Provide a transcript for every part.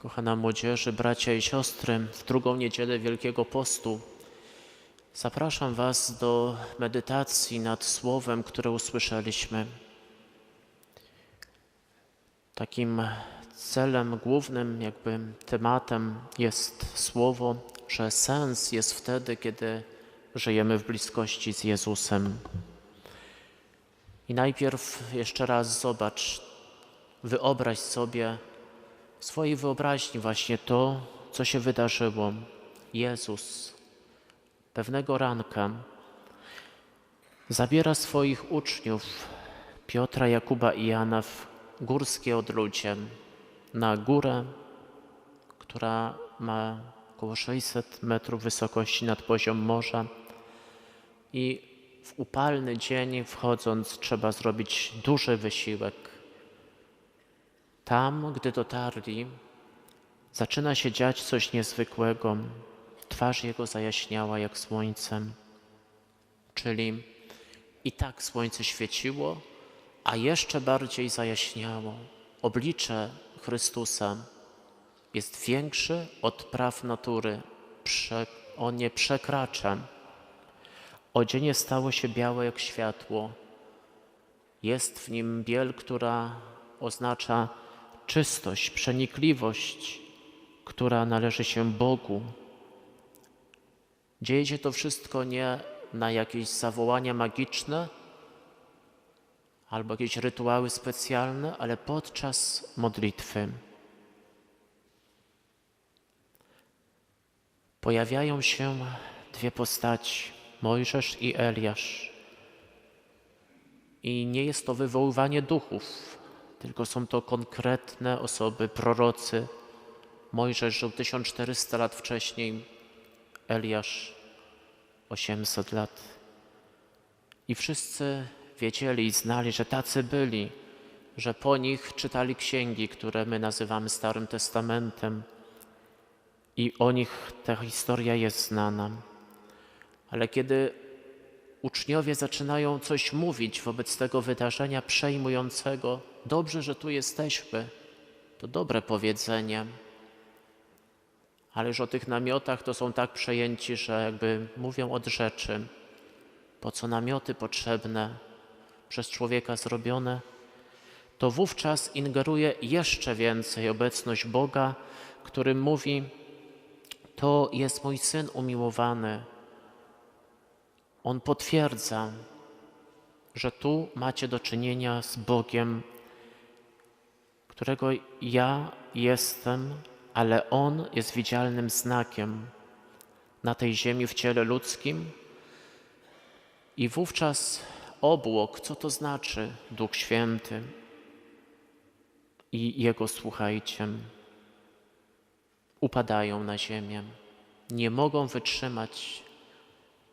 Kochana młodzieży, bracia i siostry, w drugą niedzielę Wielkiego Postu zapraszam Was do medytacji nad słowem, które usłyszeliśmy. Takim celem, głównym jakby tematem jest słowo, że sens jest wtedy, kiedy żyjemy w bliskości z Jezusem. I najpierw jeszcze raz zobacz, wyobraź sobie swojej wyobraźni właśnie to, co się wydarzyło. Jezus pewnego ranka zabiera swoich uczniów, Piotra, Jakuba i Jana w górskie odludzie, na górę, która ma około 600 metrów wysokości nad poziom morza i w upalny dzień wchodząc trzeba zrobić duży wysiłek. Tam, gdy dotarli, zaczyna się dziać coś niezwykłego. Twarz jego zajaśniała jak słońcem, czyli i tak słońce świeciło, a jeszcze bardziej zajaśniało. Oblicze Chrystusa jest większy od praw natury. Prze, on nie przekracza. Odzienie stało się białe jak światło. Jest w nim biel, która oznacza czystość, przenikliwość, która należy się Bogu. Dzieje się to wszystko nie na jakieś zawołania magiczne albo jakieś rytuały specjalne, ale podczas modlitwy. Pojawiają się dwie postaci, Mojżesz i Eliasz. I nie jest to wywoływanie duchów, tylko są to konkretne osoby, prorocy. Mojżesz żył 1400 lat wcześniej, Eliasz 800 lat. I wszyscy wiedzieli i znali, że tacy byli, że po nich czytali księgi, które my nazywamy Starym Testamentem. I o nich ta historia jest znana. Ale kiedy uczniowie zaczynają coś mówić wobec tego wydarzenia przejmującego, dobrze, że tu jesteśmy, to dobre powiedzenie. Ale już o tych namiotach to są tak przejęci, że jakby mówią od rzeczy. Po co namioty potrzebne, przez człowieka zrobione? To wówczas ingeruje jeszcze więcej obecność Boga, który mówi: To jest mój syn umiłowany. On potwierdza, że tu macie do czynienia z Bogiem, którego ja jestem, ale On jest widzialnym znakiem na tej ziemi w ciele ludzkim. I wówczas obłok, co to znaczy Duch Święty i Jego słuchajcie, upadają na ziemię. Nie mogą wytrzymać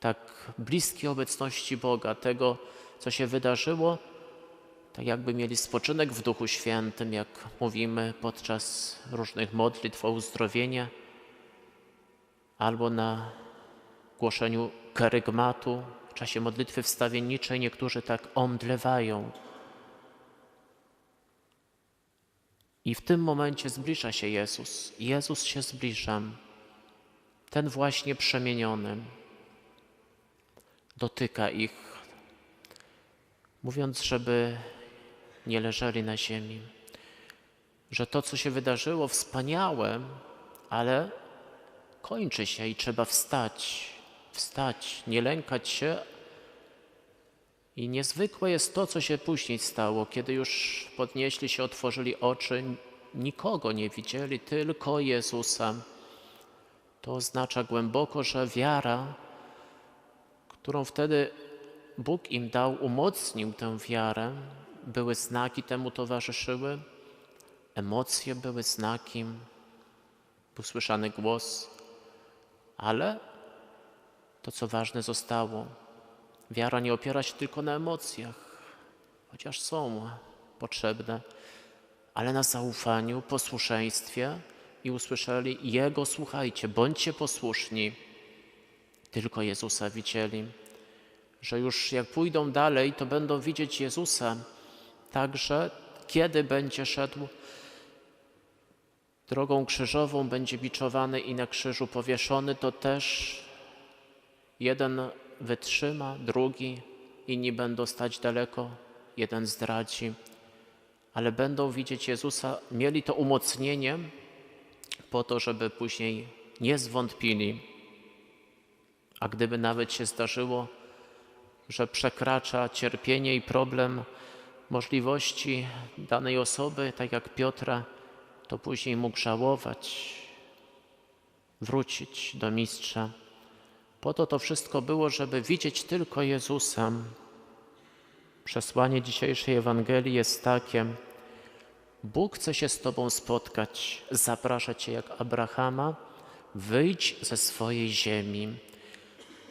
tak bliskiej obecności Boga, tego, co się wydarzyło, tak jakby mieli spoczynek w Duchu Świętym, jak mówimy podczas różnych modlitw o uzdrowienie, albo na głoszeniu kerygmatu, w czasie modlitwy wstawienniczej niektórzy tak omdlewają. I w tym momencie zbliża się Jezus. Jezus się zbliża, ten właśnie przemieniony, dotyka ich, mówiąc, żeby nie leżeli na ziemi. Że to, co się wydarzyło, wspaniałe, ale kończy się i trzeba wstać, wstać, nie lękać się. I niezwykłe jest to, co się później stało, kiedy już podnieśli się, otworzyli oczy, nikogo nie widzieli, tylko Jezusa. To oznacza głęboko, że wiara, którą wtedy Bóg im dał, umocnił tę wiarę, były znaki temu towarzyszyły, emocje były znakiem, był słyszany głos, ale to, co ważne, zostało. Wiara nie opiera się tylko na emocjach, chociaż są potrzebne, ale na zaufaniu, posłuszeństwie i usłyszeli Jego, słuchajcie, bądźcie posłuszni. Tylko Jezusa widzieli, że już jak pójdą dalej, to będą widzieć Jezusa, Także kiedy będzie szedł drogą krzyżową będzie biczowany i na krzyżu powieszony, to też jeden wytrzyma, drugi, inni będą stać daleko, jeden zdradzi, ale będą widzieć Jezusa, mieli to umocnienie po to, żeby później nie zwątpili. A gdyby nawet się zdarzyło, że przekracza cierpienie i problem możliwości danej osoby, tak jak Piotra, to później mógł żałować, wrócić do mistrza. Po to to wszystko było, żeby widzieć tylko Jezusa. Przesłanie dzisiejszej Ewangelii jest takie: Bóg chce się z Tobą spotkać, zaprasza Cię jak Abrahama, wyjdź ze swojej ziemi.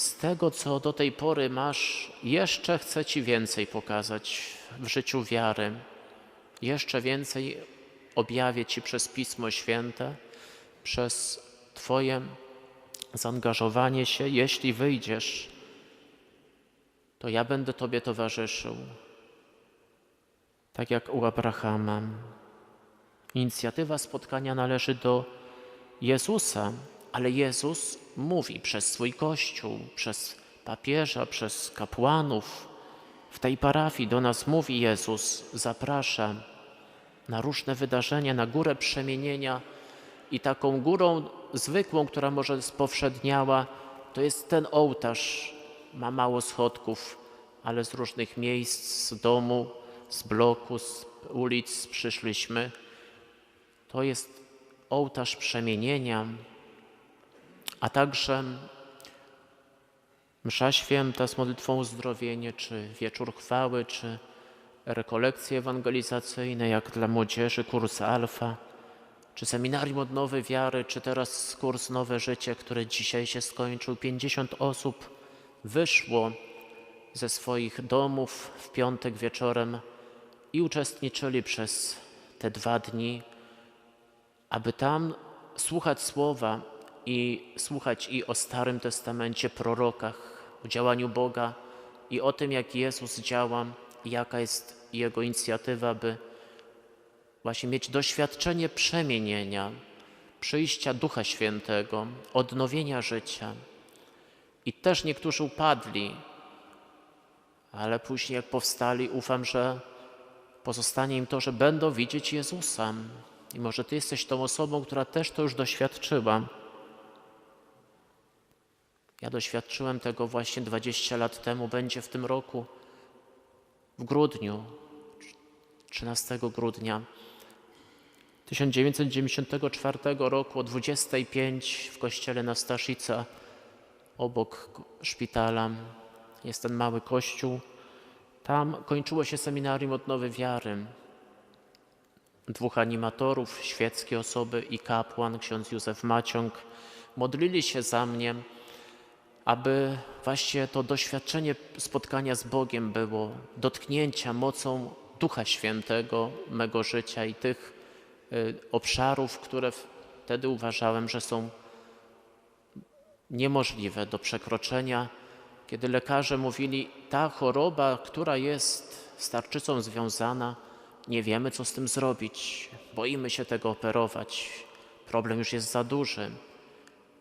Z tego, co do tej pory masz, jeszcze chce Ci więcej pokazać w życiu wiary. Jeszcze więcej objawię Ci przez Pismo Święte, przez Twoje zaangażowanie się. Jeśli wyjdziesz, to ja będę Tobie towarzyszył. Tak jak u Abrahama. Inicjatywa spotkania należy do Jezusa, ale Jezus mówi przez swój Kościół, przez papieża, przez kapłanów. W tej parafii do nas mówi Jezus, zaprasza na różne wydarzenia, na górę przemienienia i taką górą zwykłą, która może spowszedniała, to jest ten ołtarz. Ma mało schodków, ale z różnych miejsc, z domu, z bloku, z ulic przyszliśmy. To jest ołtarz przemienienia, a także msza święta z modlitwą uzdrowienie, czy wieczór chwały, czy rekolekcje ewangelizacyjne, jak dla młodzieży, kurs alfa, czy seminarium odnowy wiary, czy teraz kurs Nowe Życie, który dzisiaj się skończył. 50 osób wyszło ze swoich domów w piątek wieczorem i uczestniczyli przez te dwa dni, aby tam słuchać słowa i słuchać i o Starym Testamencie, prorokach, o działaniu Boga i o tym, jak Jezus działa jaka jest Jego inicjatywa, by właśnie mieć doświadczenie przemienienia, przyjścia Ducha Świętego, odnowienia życia. I też niektórzy upadli, ale później jak powstali, ufam, że pozostanie im to, że będą widzieć Jezusa. I może Ty jesteś tą osobą, która też to już doświadczyła. Ja doświadczyłem tego właśnie 20 lat temu, będzie w tym roku, w grudniu, 13 grudnia 1994 roku o 25 w kościele na Staszica obok szpitala jest ten mały kościół. Tam kończyło się seminarium odnowy wiary. Dwóch animatorów, świeckie osoby i kapłan, ksiądz Józef Maciąg, modlili się za mnie, aby właśnie to doświadczenie spotkania z Bogiem było, dotknięcia mocą Ducha Świętego mego życia i tych y, obszarów, które wtedy uważałem, że są niemożliwe do przekroczenia, kiedy lekarze mówili, ta choroba, która jest z związana, nie wiemy, co z tym zrobić, boimy się tego operować, problem już jest za duży,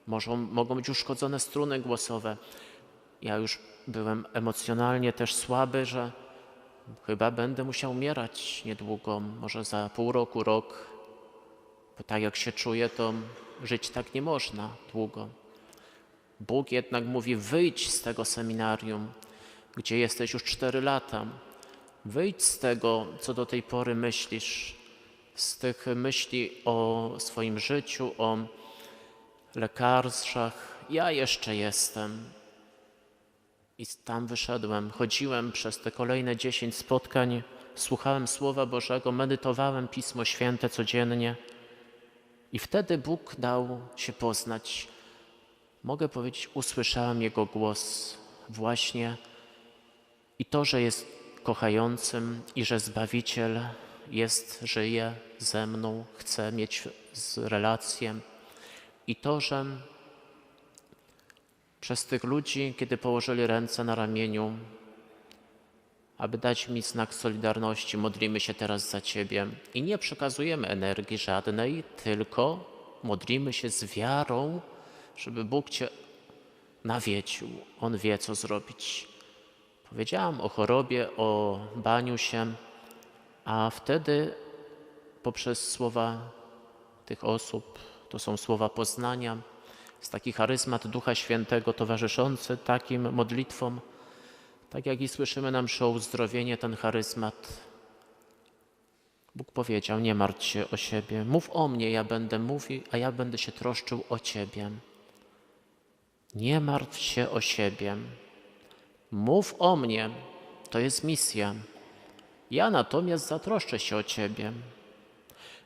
Możą, mogą być uszkodzone struny głosowe. Ja już byłem emocjonalnie też słaby, że chyba będę musiał umierać niedługo, może za pół roku, rok. Bo tak jak się czuję, to żyć tak nie można długo. Bóg jednak mówi: wyjdź z tego seminarium, gdzie jesteś już cztery lata. Wyjdź z tego, co do tej pory myślisz, z tych myśli o swoim życiu, o lekarzach. Ja jeszcze jestem. I tam wyszedłem, chodziłem przez te kolejne dziesięć spotkań, słuchałem Słowa Bożego, medytowałem Pismo Święte codziennie. I wtedy Bóg dał się poznać. Mogę powiedzieć, usłyszałem Jego głos właśnie i to, że jest kochającym i że Zbawiciel jest, żyje ze mną, chce mieć relację. I to, że przez tych ludzi, kiedy położyli ręce na ramieniu, aby dać mi znak solidarności. Modlimy się teraz za Ciebie i nie przekazujemy energii żadnej, tylko modlimy się z wiarą, żeby Bóg Cię nawiedził. On wie, co zrobić. Powiedziałam o chorobie, o baniu się, a wtedy poprzez słowa tych osób, to są słowa poznania, jest taki charyzmat Ducha Świętego towarzyszący takim modlitwom, tak jak i słyszymy nam o uzdrowienie, ten charyzmat. Bóg powiedział, nie martw się o siebie, mów o mnie, ja będę mówił, a ja będę się troszczył o Ciebie. Nie martw się o siebie, mów o mnie, to jest misja. Ja natomiast zatroszczę się o Ciebie.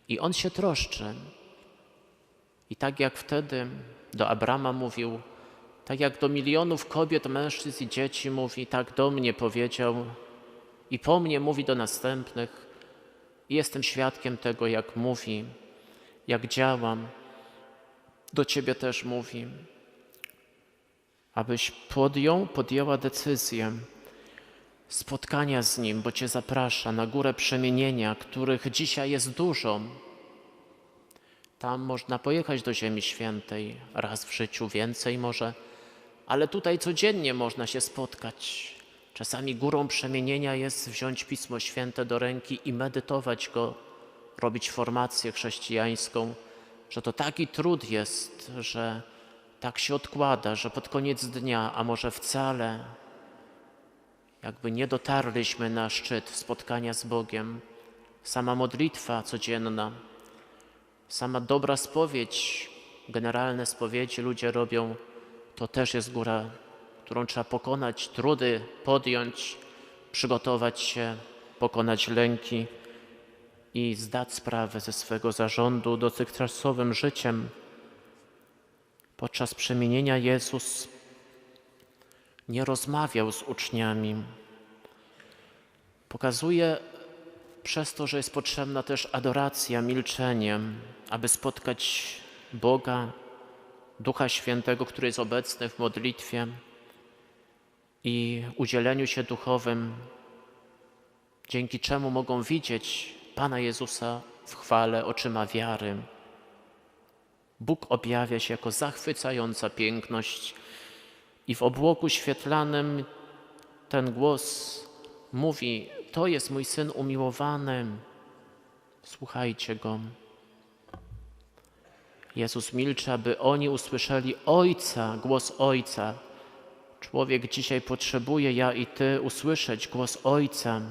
I On się troszczy. I tak jak wtedy do Abrama mówił, tak jak do milionów kobiet, mężczyzn i dzieci mówi, tak do mnie powiedział i po mnie mówi do następnych. I jestem świadkiem tego, jak mówi, jak działam. Do Ciebie też mówi, abyś podjął, podjęła decyzję spotkania z Nim, bo Cię zaprasza na górę przemienienia, których dzisiaj jest dużo. Tam można pojechać do Ziemi Świętej raz w życiu, więcej może, ale tutaj codziennie można się spotkać. Czasami górą przemienienia jest wziąć Pismo Święte do ręki i medytować go, robić formację chrześcijańską, że to taki trud jest, że tak się odkłada, że pod koniec dnia, a może wcale, jakby nie dotarliśmy na szczyt spotkania z Bogiem. Sama modlitwa codzienna, sama dobra spowiedź, generalne spowiedzi ludzie robią, to też jest góra, którą trzeba pokonać, trudy podjąć, przygotować się, pokonać lęki i zdać sprawę ze swego zarządu dotychczasowym życiem. Podczas przemienienia Jezus nie rozmawiał z uczniami. Pokazuje przez to, że jest potrzebna też adoracja, milczenie, aby spotkać Boga, Ducha Świętego, który jest obecny w modlitwie i udzieleniu się duchowym, dzięki czemu mogą widzieć Pana Jezusa w chwale oczyma wiary. Bóg objawia się jako zachwycająca piękność i w obłoku świetlanym ten głos mówi: To jest mój syn umiłowany, słuchajcie go. Jezus milczy, aby oni usłyszeli Ojca, głos Ojca. Człowiek dzisiaj potrzebuje, ja i Ty, usłyszeć głos Ojca,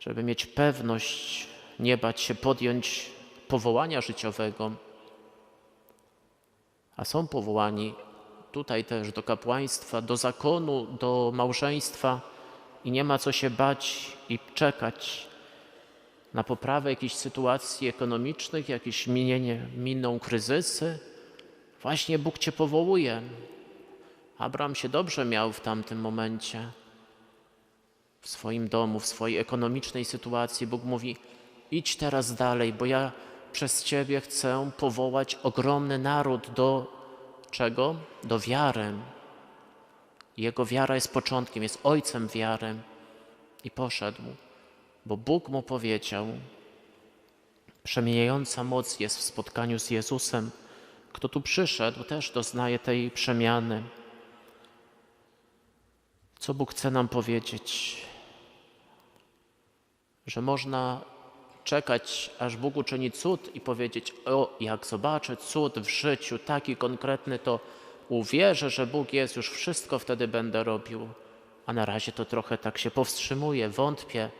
żeby mieć pewność, nie bać się podjąć powołania życiowego. A są powołani tutaj też do kapłaństwa, do zakonu, do małżeństwa i nie ma co się bać i czekać na poprawę jakichś sytuacji ekonomicznych, jakieś minienie, miną kryzysy. Właśnie Bóg Cię powołuje. Abraham się dobrze miał w tamtym momencie. W swoim domu, w swojej ekonomicznej sytuacji Bóg mówi: idź teraz dalej, bo ja przez Ciebie chcę powołać ogromny naród do czego? Do wiary. Jego wiara jest początkiem, jest ojcem wiary. I poszedł, bo Bóg mu powiedział: Przemieniająca moc jest w spotkaniu z Jezusem. Kto tu przyszedł, też doznaje tej przemiany. Co Bóg chce nam powiedzieć? Że można czekać, aż Bóg uczyni cud i powiedzieć: O, jak zobaczę cud w życiu, taki konkretny, to uwierzę, że Bóg jest, już wszystko wtedy będę robił. A na razie to trochę tak się powstrzymuję, wątpię,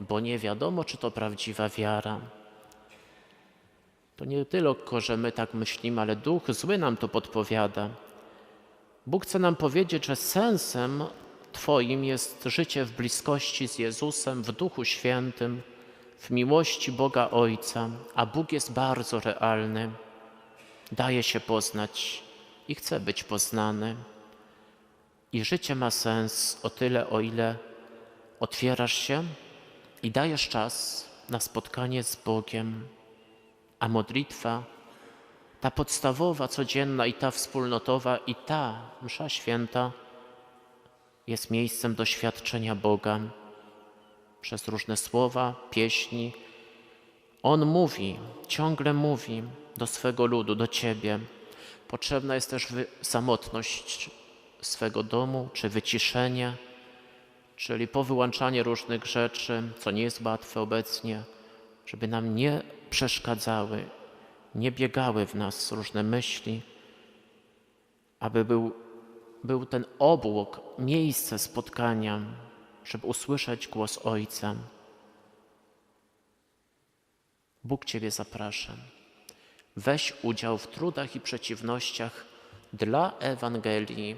bo nie wiadomo, czy to prawdziwa wiara. To nie tylko, że my tak myślimy, ale duch zły nam to podpowiada. Bóg chce nam powiedzieć, że sensem Twoim jest życie w bliskości z Jezusem, w Duchu Świętym w miłości Boga Ojca, a Bóg jest bardzo realny, daje się poznać i chce być poznany. I życie ma sens o tyle, o ile otwierasz się i dajesz czas na spotkanie z Bogiem, a modlitwa, ta podstawowa, codzienna i ta wspólnotowa i ta msza święta jest miejscem doświadczenia Boga przez różne słowa, pieśni. On mówi, ciągle mówi do swego ludu, do Ciebie. Potrzebna jest też samotność swego domu, czy wyciszenie, czyli powyłączanie różnych rzeczy, co nie jest łatwe obecnie, żeby nam nie przeszkadzały, nie biegały w nas różne myśli, aby był, był ten obłok, miejsce spotkania, żeby usłyszeć głos Ojca. Bóg Ciebie zaprasza. Weź udział w trudach i przeciwnościach dla Ewangelii.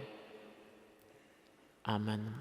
Amen.